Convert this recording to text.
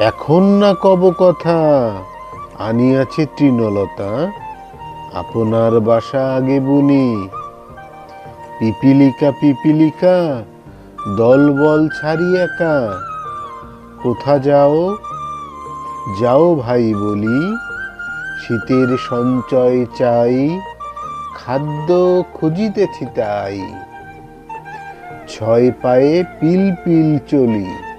এখন না কব কথা? আনিয়াছে তৃণলতা, আপনার বাসা আগে বুনি। পিপিলিকা পিপিলিকা, দল বল ছাড়ি একা। কোথা যাও? যাও ভাই বলি, শীতের সঞ্চয় চাই, খাদ্য খুঁজিতেছি তাই। ছয় পায়ে পিল পিল চলি।